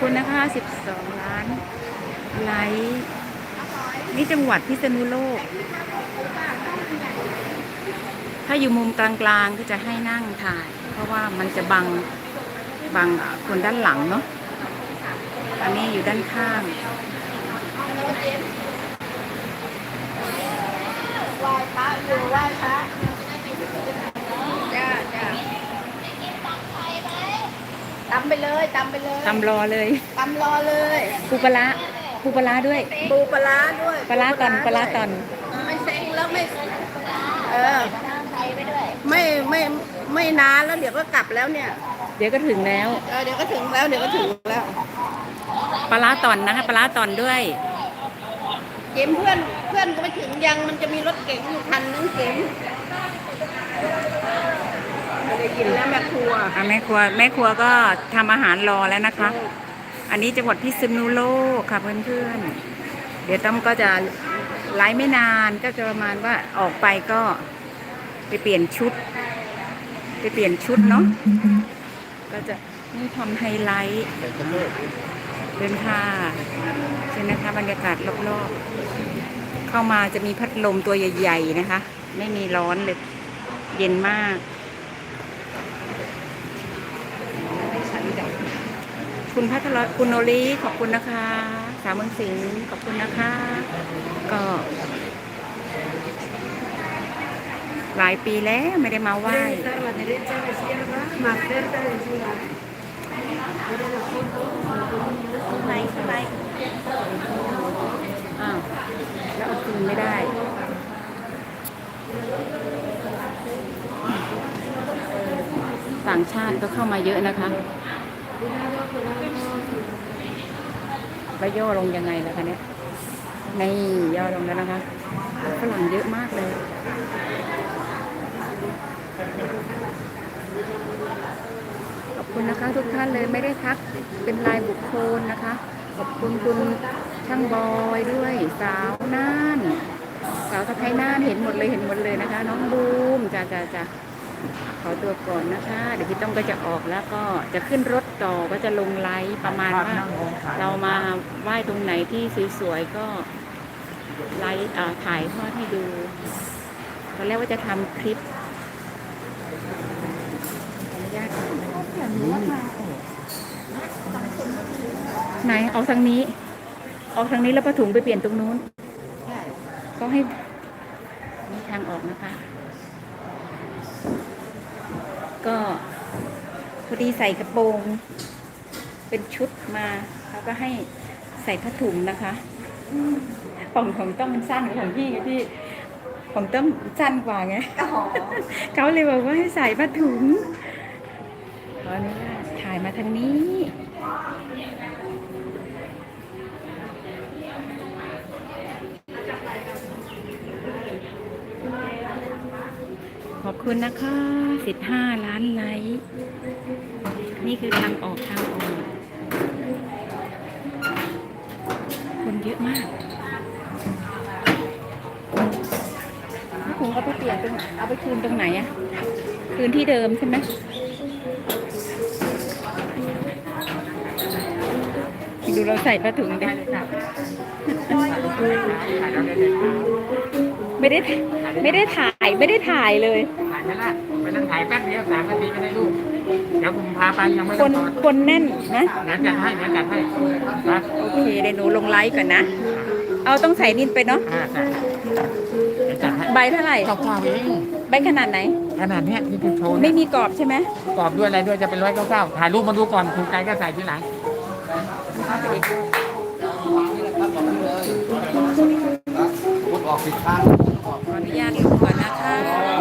คนนะคะ 12 ล้านไลค์นี่จังหวัดพิษณุโลก ถ้าอยู่มุมกลางๆก็จะให้นั่งถ่าย เพราะว่ามันจะบังบังคนด้านหลังเนาะ อันนี้อยู่ด้านข้าง ไหว้พระอยู่ไหว้พระจ้าจ้า ตำไปเลยตำไปเลยตำรอเลยตำรอเลยปูปลาร้าปูปลาร้าด้วยปูปลาร้าด้วยปลาร้าตอนปลาร้าตอนไม่เซ็งแล้วไม่เออไม่ไม่ไม่นานแล้วเดี๋ยวก็กลับแล้วเนี่ย เดี๋ยวก็ถึงแล้วเออเดี๋ยวก็ถึงแล้วเดี๋ยวก็ถึงแล้วปลาร้าตอนนะคะปลาร้าตอนด้วยเกมเพื่อนเพื่อนก็ไปถึงยังมันจะมีรถเก๋งอยู่คันนึงเก๋งไม่ได้ กินแล้วแม่ครัวอะแม่ครัวแม่ครัวก็ทำอาหารรอแล้วนะคะ อันนี้จังหวัดพิษณุโลกค่ะเพื่อนๆ เดี๋ยวต้อมก็จะไลฟ์ไม่นานก็จะประมาณว่าออกไปก็ไปเปลี่ยนชุด ไปเปลี่ยนชุดเนาะก็จะนี่ทำไฮไลท์เดินค่ะใช่นะคะบรรยากาศรอบๆ เข้ามาจะมีพัดลมตัวใหญ่ ๆ นะคะ ไม่มีร้อนเลยเย็นมาก คุณพัทรคุณโนรีขอบคุณนะคะ สาวเมืองสิงห์ขอบคุณนะคะ ก็ หลายปีแล้วไม่ได้มาไหว้ไหนไหนอ้าวแล้วเอาคืนไม่ได้ ต่างชาติก็เข้ามาเยอะนะคะ แล้วย่อลงยังไงล่ะคะเนี่ยนี่ย่อลงแล้วนะคะฝรั่งเยอะมากเลยขอบคุณนะคะ ทุกท่านเลยไม่ได้ทักเป็นรายบุคคลนะคะ ขอบคุณคุณช่างบอยด้วยสาวน่าน สาวสะพ้ายน่านเห็นหมดเลยเห็นหมดเลยนะคะ น้องบูมจ้าจ้าจ้า ขอตัวก่อนนะคะ เดี๋ยวพี่ต้องก็จะออกแล้วก็จะขึ้นรถต่อก็จะลงไลฟ์ประมาณว่าเรามาไหว้ตรงไหนที่สวยๆก็ไลฟ์อ่าถ่ายทอดให้ดูตอนแรกว่าจะทำคลิปขออนุญาตไหนเอาทางนี้ ออกทางนี้แล้วผ้าถุงไปเปลี่ยนตรงนู้นก็ให้มีทางออกนะคะ ก็พอดีใส่กระโปรง เป็นชุดมาเขาก็ให้ใส่ผ้าถุงนะคะของของต้องมันสั้นกว่าของพี่ไงพี่ของต้องสั้นกว่าไงเขาเลยบอกว่าให้ใส่ผ้าถุงขออนุญาตถ่ายมาทางนี้ อบคุณนะคะ 15 ล้านไลค์นี่คือทางออกทางออก คนเยอะมากคุณเอาไปเปลี่ยนตรงเอาไปคืนตรงไหนอะคืนที่เดิมใช่ไหมดูเราใส่ผ้าถุงดิ ไม่ได้ไม่ได้ถ่ายไม่ได้ถ่ายเลย ถ่ายไม่ได้ไม่ต้องถ่ายแป๊บเดียวสามนาทีไม่ได้ลูกเดี๋ยวผมพาไปยังไม่คต้องนถอดคนแน่นนะเดี๋ยวจัดให้เดี๋ยวจัดให้นะโอเคเดี๋ยวหนูลงไลฟ์ก่อนนะ เอาต้องใส่นินไปเนาะอ่าจัดเดี๋ยวจัดให้ใบเท่าไหร่เก้าเก้าเองใบขนาดไหน ขนาดเนี้ยที่คุณโชว์ไม่เนี่ยมีกรอบใช่ไหมประกอบด้วยอะไรด้วยจะเป็นร้อยเก้าเก้าถ่ายรูปมาดูก่อนถูกใจก็ใส่ทีหลัง บอกผิดทาง ขออนุญาตดูก่อนนะคะ